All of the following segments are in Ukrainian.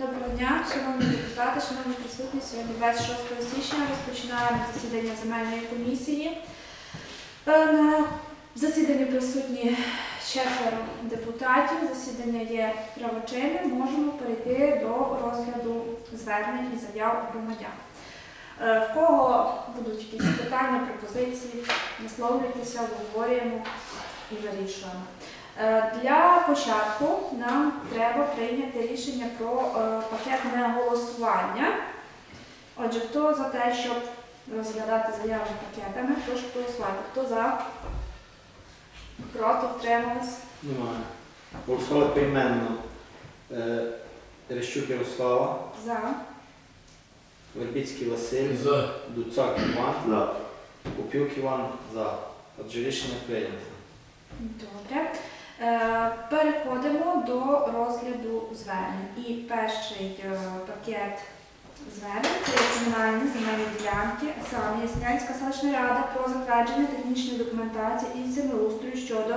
Доброго дня, шановні депутати, шановні присутні. Сьогодні 26 січня розпочинаємо засідання земельної комісії. Е, На засіданні присутні четверо депутатів. Засідання є правочинним. Можемо перейти до розгляду звернень і заяв громадян. Е, В кого будуть якісь питання, пропозиції, висловлюйтеся, обговорюємо і вирішуємо. Е, Для початку нам треба прийняти рішення про е, пакетне голосування. Отже, хто за те, щоб розглядати заяви пакетами, прошу голосувати. Хто за? Проти втримались? Немає. Голосували поіменно. Е, Терещук Ярослава, За. Вербіцький Василь, За. Дуцак Іван, За. Попюк Іван за. Отже, рішення прийнято. Добре. Е, Переходимо до розгляду звернень. І перший е, пакет звернень це комунальні земельні ділянки, саме Яснянська селищна рада про затвердження технічної документації із землеустрою щодо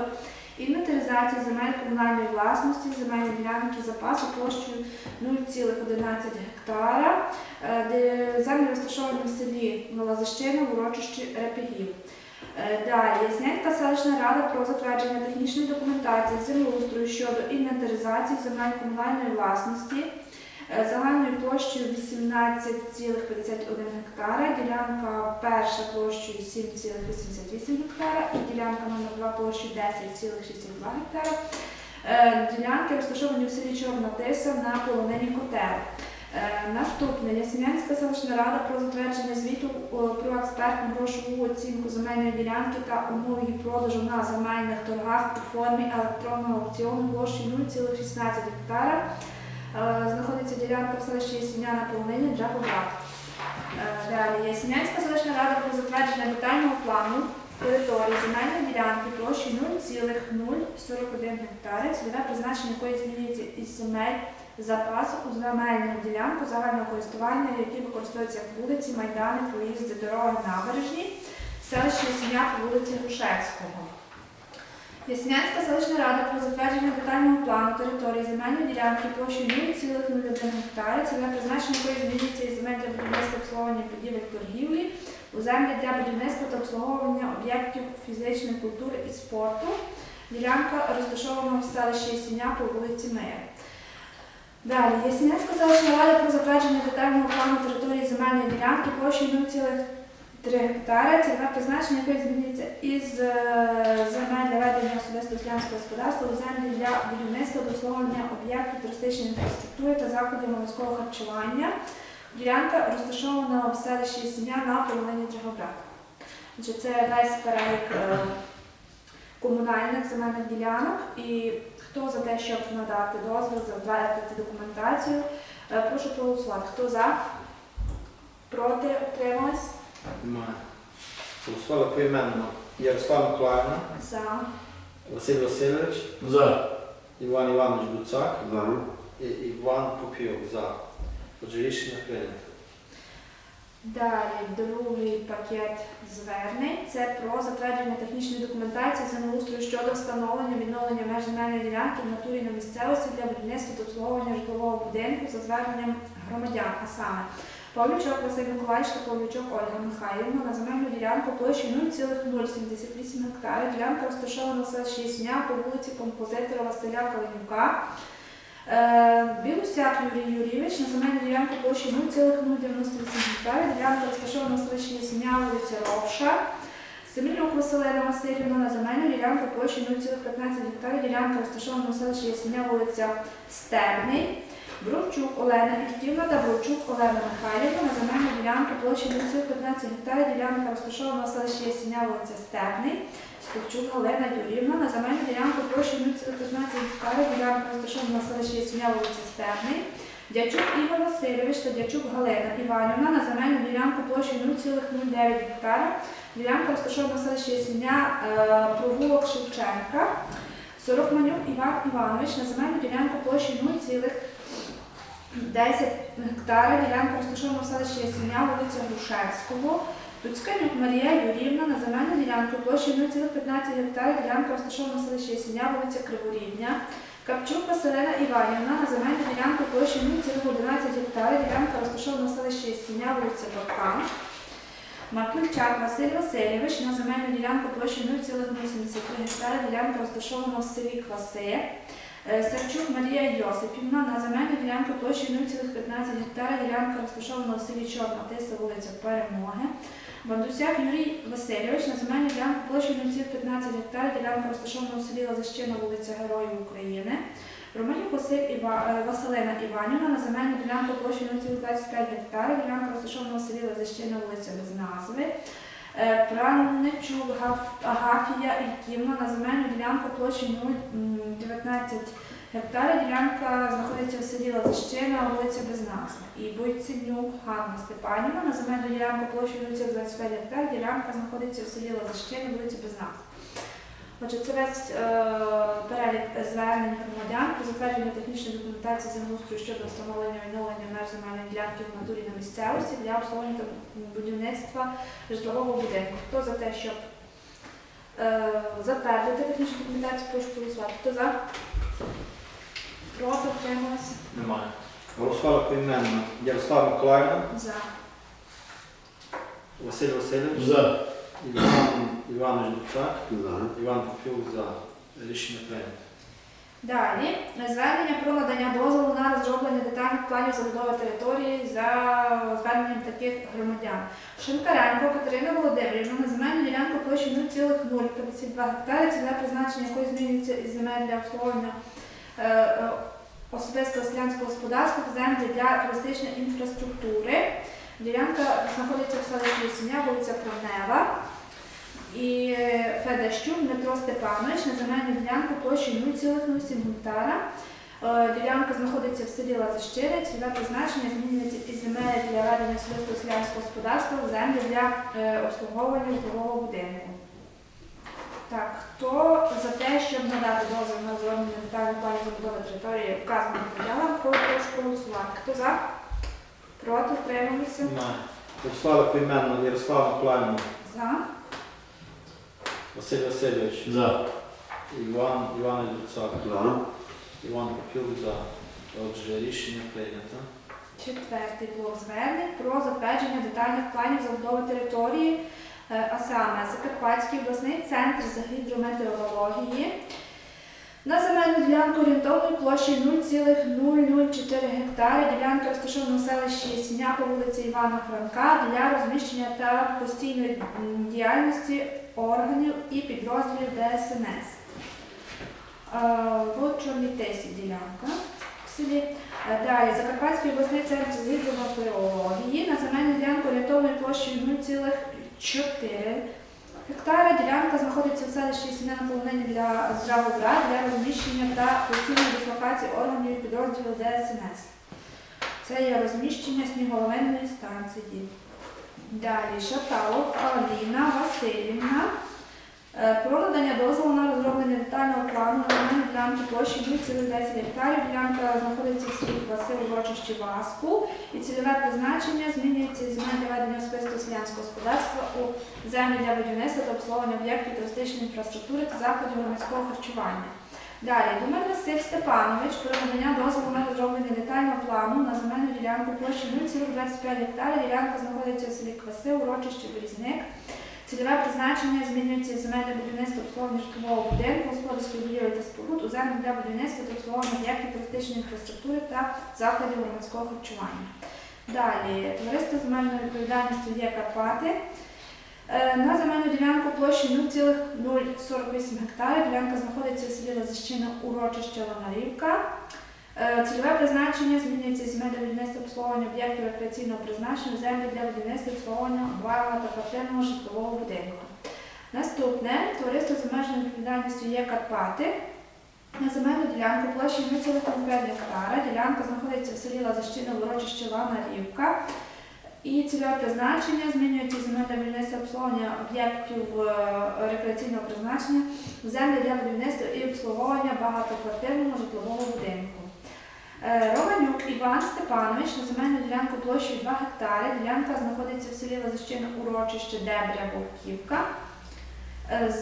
інвентаризації земель комунальної власності, земельні ділянки запасу площею 0,11 гектара, е, де землі розташовані в селі Новозащина в урочищі Репігів. Е, Далі Яснянська селищна рада про затвердження технічної документації землеустрою щодо інвентаризації земель комунальної власності е, загальною площею 18,51 гектара, ділянка перша площею 7,88 гектара і ділянка номер 2 площею 10,62 гектара. Е, Ділянки розташовані в селі Чорна Тиса на полонині котел. Е, Наступне Ясенянська селищна рада про затвердження звіту про експертну грошову оцінку земельної ділянки та умов її продажу на земельних торгах у формі електронного аукціону площею 0,16 гектара. Е, Знаходиться ділянка в селищі Ясеня на полонині Джакобрат. Далі Ясенянська селищна рада про затвердження детального плану території земельної ділянки площею 0,041 гектара, цільове призначення якої змінюється із земель запасу у земельну ділянку загального користування, які використовуються як вулиці, майдани, проїзди, дороги, набережні, селище Ясеня по вулиці Грушевського. Яснянська селищна рада про затвердження детального плану території земельної ділянки площею 0,01 гектара, цільове призначення якої змінюється із земель для будівництва обслуговування будівель торгівлі у землі для будівництва та обслуговування об'єктів фізичної культури і спорту. Ділянка розташована в селищі Ясеня по вулиці Мир. Далі, Ясенянська селищна рада про затвердження детального плану території земельної ділянки площею 0,3 гектара, цільове призначення якої змінюється із е, земель для ведення особистого селянського господарства у землі для будівництва обслуговування об'єктів туристичної інфраструктури та закладів морського харчування. Ділянка розташована в селищі Ясеня на половині Драгобрат. Це весь перелік е, комунальних земельних ділянок і Хто за те, щоб надати дозвіл, затвердити документацію? Е, Прошу проголосувати. Хто за? Проти? Утримались? Немає. Голосували поіменно. Ярослава Миколаївна, За. Василь Васильович, За. Іван Іванович Дуцак За. і Іван Попюк за. Отже, рішення прийнято. Далі другий пакет звернень. Це про затвердження технічної документації землеустрою щодо встановлення відновлення меж земельної ділянки в натурі на місцевості для будівництва та обслуговування житлового будинку за зверненням громадян, а саме Павлючок Василь Миколаївич та Павлючок Ольга Михайлівна на земельну ділянку площею 0,078 гектара. Ділянка розташована в селищі Ясня по вулиці композитора Василя Калинюка. Е, Білусяк Юрій Юрійович на земельну ділянку площі 0,098 гектарів. Ділянка розташована в селищі Сім'я, вулиця Ровша. Семенюк Василина Васильівна на земельну ділянку площі 0,15 гектарів. Ділянка розташована в селищі Ясеня, вулиця Стебний. Бровчук Олена Віктівна та Бровчук Олена Михайлівна на земельну ділянку площі 0,15 гектарів. Ділянка розташована в селищі Ясеня, вулиця Стебний. Стовчук Галина Юрівна на земельну ділянку площі 0,15 гектарів, ділянка розташована на селищі Ясеня, вулиця Стебний. Дячук Ігор Васильович та Дячук Галина Іванівна на земельну ділянку площі 0,09 гектара. Ділянка розташована в селищі Ясеня, е, провулок Шевченка. Сорокманюк Іван Іванович на земельну ділянку площі 0,10 гектара. Ділянка розташована в селищі Ясеня, вулиця Грушевського. Туцьканюк Марія Юрівна на земельну ділянку площі 0,15 гектарів, ділянка розташована в селищі Ясеня, вулиця Криворівня. Капчук Василина Іванівна на земельну ділянку площі 0,11 гектарів. Ділянка розташована в селищі Сіня, вулиця Бабка. Маркульчак Василь Васильович на земельну ділянку площі 0,83 гектари. Ділянка розташована в селі Кваси. Е, Савчук Марія Йосипівна на земельну ділянку площі 0,15 гектара. Ділянка розташована в селі Чорна Тиса, вулиця Перемоги. Бандусяк Юрій Васильович на земельну ділянку площі 0,15 гектара. Ділянка розташована в селі Лазищина, вулиця Героїв України. Романюк Іва... е, Василина Іванівна на земельну ділянку площі 0,25 гектара. Ділянка розташована в селі Лазищина, вулиця без назви. Е, Пранничук Агафія Ільківна на земельну ділянку площі 0,19 гектара. Ділянка знаходиться в селі Лазищина, вулиця без назви. І Бойценюк Ганна Степанівна на земельну ділянку площі 0,25 гектар. Ділянка знаходиться в селі Лазищина, вулиця без назви. Отже, це весь е, перелік звернень громадян про затвердження технічної документації землеустрою щодо встановлення відновлення меж земельної ділянки в натурі на місцевості для обслуговування та будівництва житлового будинку. Хто за те, щоб е, затвердити технічну документацію, прошу голосувати. Хто за? Проти утрималися? Немає. Голосували поіменно. Ярослава Миколаївна, За. Василь Васильович, За. Іван Іванович Дуцак, За. Іван Попів за. Рішення прийнято. Далі звернення про надання дозволу на розроблення детальних планів забудови території за зверненням таких громадян. Шинкаренко Катерина Володимирівна на земельну ділянку площі 0,052 гектари, цільове призначення якої змінюється із земель для обслуговування е, е, особистого селянського господарства в землі для туристичної інфраструктури. Ділянка знаходиться в селищі Сіня, вулиця Кронева. І Федащук Дмитро Степанович на земельну ділянку площею 0,07 гектара. Е, Ділянка знаходиться в селі Лазищини, цільове призначення змінюється із земель для ведення особистого селянського господарства в землі для е, обслуговування житлового будинку. Так, хто за те, щоб надати дозвіл на розроблення детальних планів забудови території вказаним поділам, прошу проголосувати. Хто за? Проти? Утрималися? Немає. Голосували поіменно. Ярослава Миколаївна, За. Василь Васильович, За. Іван Іван Дуцак, За. Іван Попів за. Отже, рішення прийнято. Четвертий блок звернень про затвердження детальних планів забудови території, е, а саме Закарпатський обласний центр з гідрометеорології. На земельну ділянку орієнтовною площею 0,004 гектари. Ділянка розташована в селищі Сіня по вулиці Івана Франка для розміщення та постійної діяльності органів і підрозділів ДСНС. Е, В Чорній Тесі ділянка в селі. Е, Далі Закарпатський обласний центр з гідрометеорології на земельну ділянку орієнтовною площею 0,4 гектара. Ділянка знаходиться в селищі Сіна на полонині для Здравобра для розміщення та постійної дислокації органів підрозділу ДСНС. Це є розміщення сніголовинної станції. Далі Шаталов Аліна Васильівна. Е, Про надання дозволу на розроблення детального плану на ділянку площі 0,10 гектарів. Ділянка знаходиться в селі Василь урочищі Васку і цільове призначення змінюється із земель для ведення особистого селянського господарства у землі для будівництва та обслуговування об'єктів туристичної інфраструктури та закладів громадського харчування. Далі Думар Василь Степанович про надання дозволу на розроблення детального плану на земельну ділянку площі 0,25 гектарів. Ділянка знаходиться в селі Кваси, урочище Берізник. Цільове призначення змінюється земельне будівництво обслуговування житлового будинку, господарських будівель та споруд у землю для будівництва та обслуговування об'єктів туристичної інфраструктури та закладів громадського харчування. Далі товариство земельної відповідальності є Карпати. Е, На земельну ділянку площі 0,048 гектарів. Ділянка знаходиться в селі Лазищина, урочище Ланарівка. Е, Цільове призначення змінюється земель для будівництва обслуговування об'єктів рекреаційного призначення землі для будівництва обслуговування обвалного та квартирного житлового будинку. Наступне товариство з обмеженою відповідальністю є Карпати. На земельну ділянку площі 0,5 гектара. Ділянка знаходиться в селі Лазищина, урочище Ланарівка. І цільове призначення змінюється з земель для обслуговування об'єктів е, рекреаційного призначення землі для будівництва і обслуговування багатоквартирного житлового будинку. Е, Романюк Іван Степанович на земельну ділянку площею 2 гектари. Ділянка знаходиться в селі Лазищина урочище Дебря Вовківка. Е,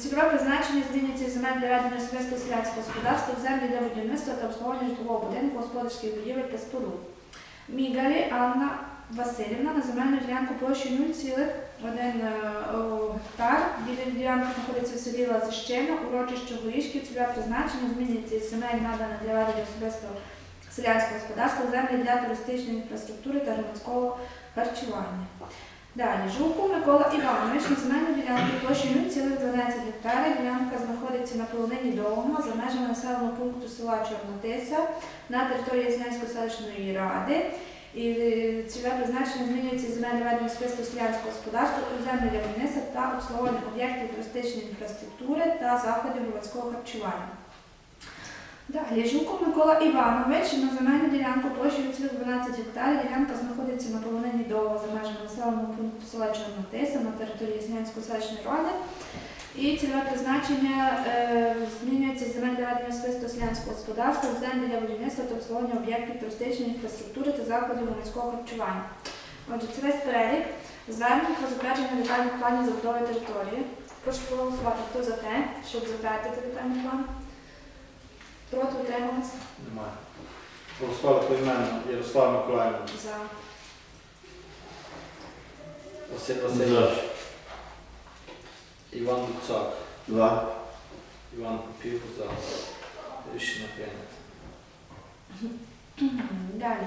Цільове призначення змінюється із земель для ведення особистого селянського господарства землі для будівництва та обслуговування житлового будинку, господарських будівель та споруд. Мігалі Анна Васильівна на земельну ділянку площею 0,1 е, гектар. Біля ділянки знаходиться в селі Лазищина, урочище Горішки. Цільове призначення із земель надане для ведення особистого селянського господарства землі для туристичної інфраструктури та громадського харчування. Далі, Жуку Микола Іванович на земельну ділянку площею 0,12 гектара. Ділянка знаходиться на полонині Довгого за межами населеного пункту села Чорнотися на території Яснянської селищної ради. І е, цільове призначення змінюється із земель ведення списку селянського господарства землі для виробництва та обслуговування об'єктів туристичної інфраструктури та заходів громадського харчування. Далі Жуков Микола Іванович на земельну ділянку площею цілих 12 гектарів. Ділянка знаходиться на полонині довго за межами населеного пункту села Чорнотиса на території Яснянської селищної ради. І цільове призначення е, змінюється земель для ведення селянського господарства землі для будівництва та обслуговування об'єктів туристичної інфраструктури та закладів громадського харчування. Отже, це весь перелік звернень про затвердження детальних планів забудови території. Прошу проголосувати, хто за те, щоб затвердити детальний план. Проти утрималися? Немає. Голосували поіменно Ярослав Миколаївна, За. Василь Васильович, Іван Буцак. За. Іван Попів за. Рішення прийнято. Далі.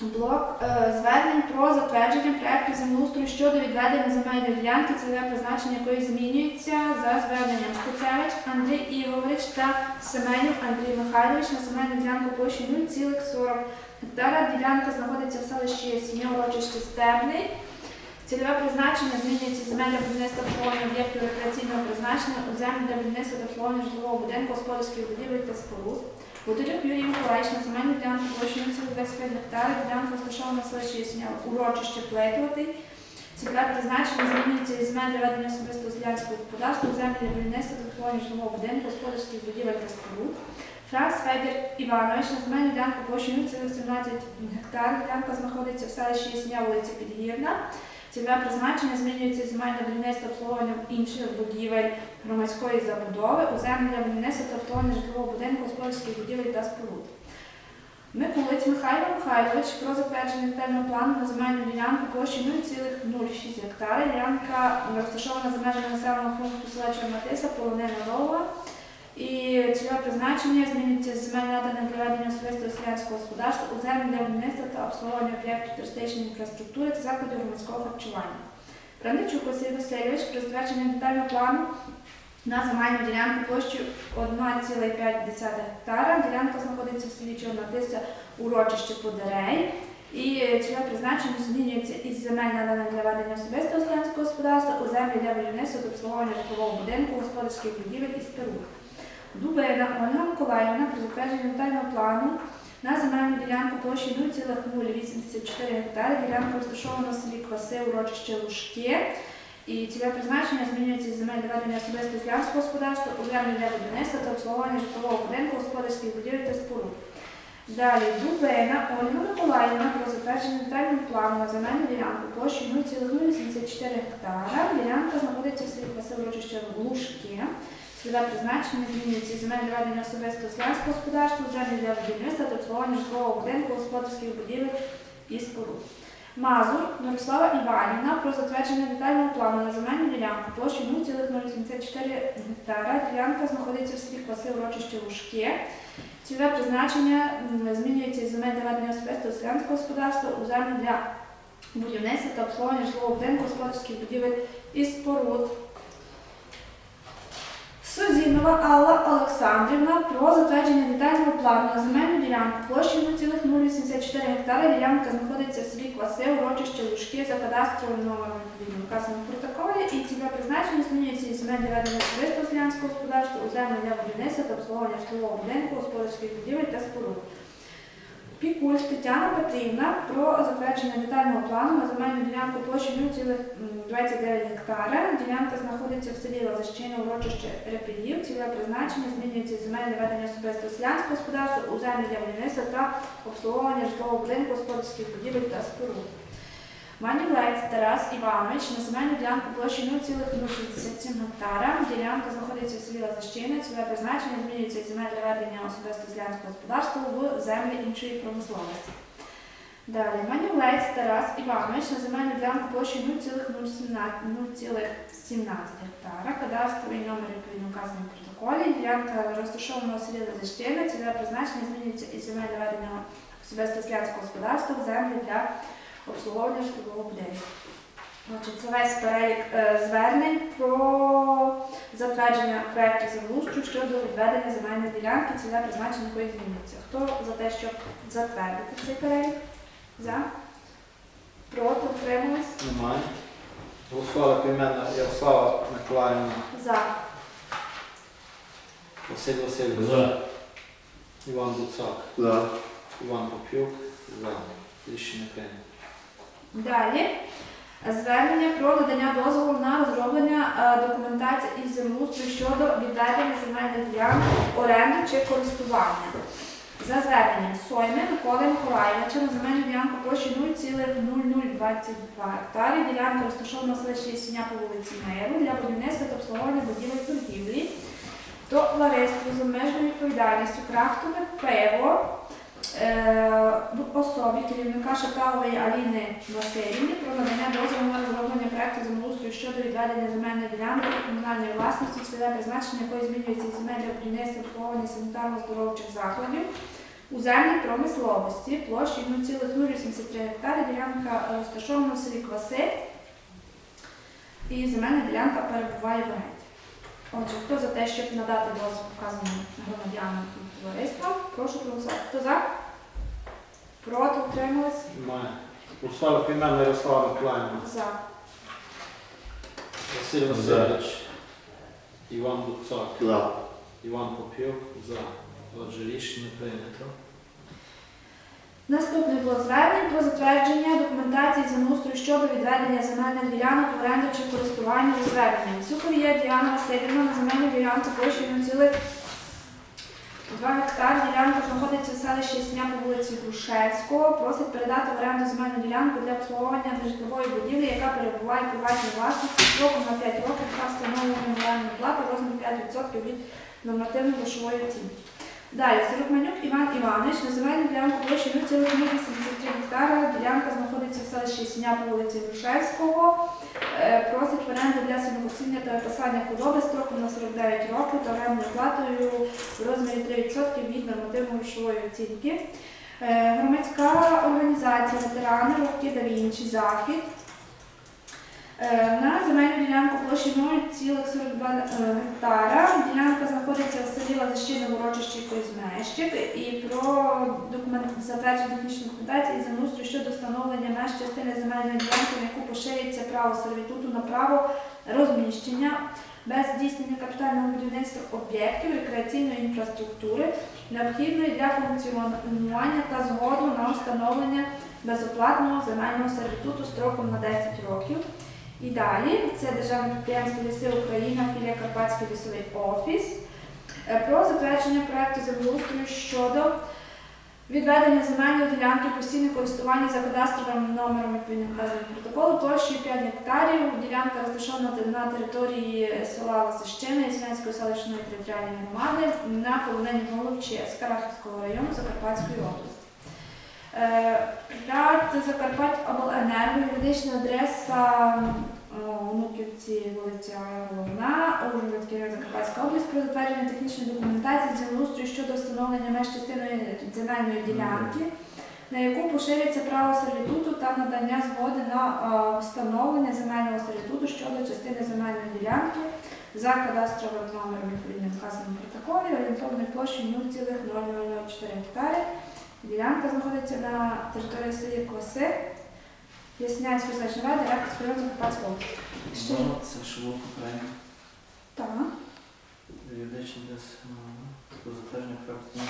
Блок е, звернень про затвердження проекту землеустрою щодо відведення земельної ділянки, цільове призначення якої змінюється за зверненням Стецевич Андрій Ігорович та Семенів Андрій Михайлович на земельну ділянку площі 0,40 гектара. Ділянка знаходиться в селищі Сім'я Стебний. Цільове призначення змінюється земель будівництва обслуговування об'єктів рекреаційного призначення у землю для будівництва та обслуговування житлового будинку, господарських будівель та споруд. Будирюк Юрій Миколаївич на земельну ділянку площею 25 гектарів, ділянка розташована селищі Ясня, урочище Плетувати. Цільове призначення змінюється із земель для ведення особистого селянського господарства, землі для будівництва та житлового будинку, господарських будівель та споруд. Франц Федір Іванович на земельну ділянку площею 17 гектарів, ділянка знаходиться в селищі Ясня, вулиця Підгірна. Цільове призначення змінюється з земель для будівництва обслуговування інших будівель громадської забудови у землі для будівництва та обслуговування житлового будинку, господарських будівель та споруд. Миколиць Михайло Михайлович про затвердження детального плану на земельну ділянку площі 0,06 гектара. Ділянка розташована за межами населеного пункту села Чорнотиса, полонина Рова. І цільове призначення змінюється з земель наданих для ведення особистого селянського господарства у землі для будівництва та обслуговування об'єктів туристичної інфраструктури та закладів громадського харчування. Правничук Василь Васильович про затвердження детального плану на земельну ділянку площею 1,5 гектара. Ділянка знаходиться в селі Чорнотися, урочище Подерей. І цільове призначення змінюється із земель наданих для ведення особистого селянського господарства у землі для будівництва та обслуговування житлового будинку, господарських будівель і споруд. Дубина Ольга Миколаївна про затвердження детального плану на земельну ділянку площі 0,084 гектари. Ділянка розташована в селі Кваси, урочище Лужки. І цільове призначення змінюється з земель для ведення особистого селянського господарства у землі для будівництва та обслуговування житлового будинку, господарських будівель та споруд. Далі Дубина Ольга Миколаївна про затвердження детального плану на земельну ділянку площі 0,084 гектара. Ділянка знаходиться в селі Кваси, урочище Лужки. Цільове призначення змінюється з земель для ведення особистого селянського господарства, землі для будівництва та обслуговування житлового будинку, господарських будівель і споруд. Мазур Мирослава Іванівна про затвердження детального плану на земельну ділянку площі 0,084 гектара. Ділянка знаходиться в селі Кваси, урочище Лужки. Цільове призначення змінюється з земель для ведення особистого селянського господарства у землю для будівництва та обслуговування житлового будинку, господарських будівель і споруд. Сузінова Алла Олександрівна про затвердження детального плану на земельну ділянку площею 0,084 гектара. Ділянка знаходиться в селі Кваси, урочище Лужки за кадастровим номером відповідно вказаному протоколі. І цільове призначення змінюється із земель для ведення особистого селянського господарства у землю для будівництва та обслуговування житлового будинку, господарських будівель та споруд. Пікуль Тетяна Петрівна про затвердження детального плану на земельну ділянку площі 0,29 гектара. Ділянка знаходиться в селі Лазащина, урочище Репідів. Ціле призначення змінюється земельне ведення особистого селянського господарства у землі для будівництва та обслуговування житлового будинку, господарських будівель та споруд. Манівець Тарас Іванович на земельну ділянку площі 0,067 гектара. Ділянка знаходиться в селі Лазащина. Ціле призначення змінюється із земель для ведення особисто селянського господарства в землі іншої промисловості. Далі Манівець Тарас Іванович на земельну ділянку площі 0,017 0,17 гектара. Кадастровий номер відповідно вказаний в протоколі. Ділянка розташована у селі Лазащина. Ціле призначення змінюється із земель для ведення особисто селянського господарства в землі для обслуговування житлового будинку. Отже, це весь перелік е, звернень про затвердження проєктів землеустрою щодо відведення земельної ділянки, ціле призначення якої змінюється. Хто за те, щоб затвердити цей перелік? За? Проти? Утримались? Немає. Голосували поіменно Ярослава Миколаївна, За. Василь Васильович, За. Іван Буцак, За. Іван Попюк. За. Рішення прийнято. Далі. Звернення про надання дозволу на розроблення е, документації із землеустрою щодо відведення земельних ділянок в оренду чи користування. За зверненням Сойми Миколи Миколаєвича на земельну ділянку площі 0,0022 гектарі. Ділянка розташована в селищі Сіня по вулиці Миру для будівництва та обслуговування будівель торгівлі. Товариство з обмеженою відповідальністю крафтове пиво особі керівника Шаталової Аліни Васильівни про надання дозволу на розроблення проекту землеустрою щодо відведення земельної ділянки комунальної власності, цільове призначення якої змінюється із земель для будівництва обслуговування санітарно-здоровчих закладів у землі промисловості площею 0,083 гектари. Ділянка розташована в селі Кваси і земельна ділянка перебуває в оренді. Отже, хто за те, щоб надати дозвіл вказаним громадянам і товариствам, прошу проголосувати. Хто за? Проти утримались? Немає. Голосували поіменно Ярослава Миколаївна, За. Василь Васильович, Іван Буцак, За. Іван Попюк. За. Отже, рішення прийнято. Наступне було звернення про затвердження документації землеустрою щодо відведення земельних ділянок в оренду чи користування зі зверненням. Суховія Діана Васильівна на земельну ділянку площею 0,2 гектар. Ділянка знаходиться в селищі Сня по вулиці Грушевського. Просить передати в оренду земельну ділянку для обслуговування нежитлової будівлі, яка перебуває в приватній власності строком на 5 років та встановлення мінімальної плати розмір розмірі 5% від нормативно-грошової оцінки. Далі, Сорокманюк Іван Іванович на земельну ділянку площі 0,83 гектара. Ділянка знаходиться в селищі Сіня по вулиці Грушевського. Е, Просить оренду для сінокосіння та випасання худоби строком на 49 років та орендною платою в розмірі 3% від нормативно-грошової оцінки. Е, Громадська організація ветерани Рухті да Захід. Е, На земельну ділянку площі 0,42 гектара. Ділянка знаходиться в селі Лазащина в урочищі Козьмещик і про документ затвердження технічної документації і землеустрою щодо встановлення меж частини земельної ділянки, на яку поширюється право сервітуту на право розміщення без здійснення капітального будівництва об'єктів рекреаційної інфраструктури, необхідної для функціонування та згоду на встановлення безоплатного земельного сервітуту строком на 10 років. І далі це державне підприємство Ліси Україна, філія Карпатський лісовий офіс е, про затвердження проекту землеустрою щодо відведення земельної ділянки постійне користування за кадастровим номером відповідно вказаного протоколу площею 5 гектарів. Ділянка розташована на території села Ласищини Яснянської селищної територіальної громади на полонині Головче з Карахівського району Закарпатської області. Е, Ряд Закарпаття Обленерго, юридична адреса о, вулиця Головна, Ужгородський Закарпатська область про затвердження технічної документації землеустрою щодо встановлення меж частини земельної ділянки, на яку поширюється право сервітуту та надання згоди на е, встановлення земельного сервітуту щодо частини земельної ділянки за кадастровим номером відповідним вказаним протоколі, орієнтовною площею 0,0004 гектари. Ділянка знаходиться на території селі Коси, Яснянської селищної ради, Рахівського району Закарпатської області. Ще Ну, Це швидко прийнято. так. Юридичний десь про затвердження проекту.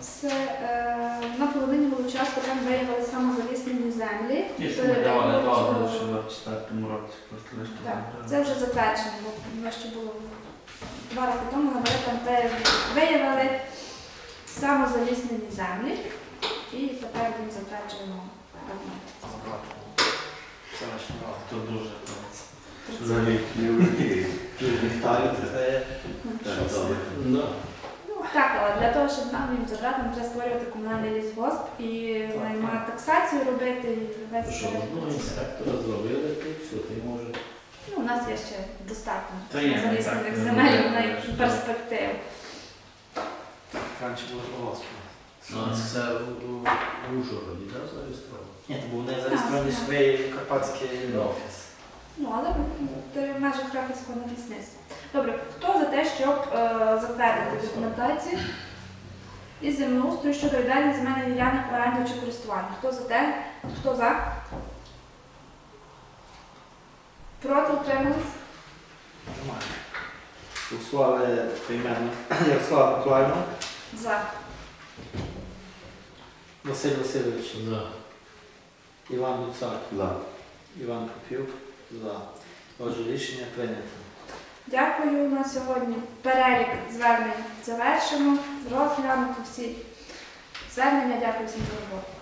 Це е, на половині було Волочаську там виявили самозаліснені землі. Ті, що ми давали е, що в четвертому році просто лише Так, це вже затверджено, бо ще було два роки тому, там виявили самозаліснені землі і тепер їм затверджуємо документацію. селищна рада. То дуже класно. Не вміє. Так, Ну, так, але для того, щоб нам їм забрати, нам треба створювати комунальний лісгосп і наймати таксацію робити і весь Що одного інспектора зробили, то все, ти може. Ну, у нас є ще достатньо Та залізних земель ну, на так, перспектив. раніше було колгоспу. Ну, а це в, в, в Ужгороді, так, зареєстровано? Ні, то був не зареєстрований Так, свій карпатський Ну. офіс. Ну, але в межах Краківського навісництва. Добре, хто за те, щоб е, затвердити документацію із землеустрою щодо віддання земельних ділянок в оренду чи користування? Хто за те? Хто за? Проти утримались? Нормально. Голосували поіменно Ярослава Миколаївна, За. Василь Васильович, За. Іван Луцак, За. Іван Попів. За. Отже, рішення прийнято. Дякую на сьогодні. Перелік звернень завершено. Розглянуто всі звернення. Дякую всім за роботу.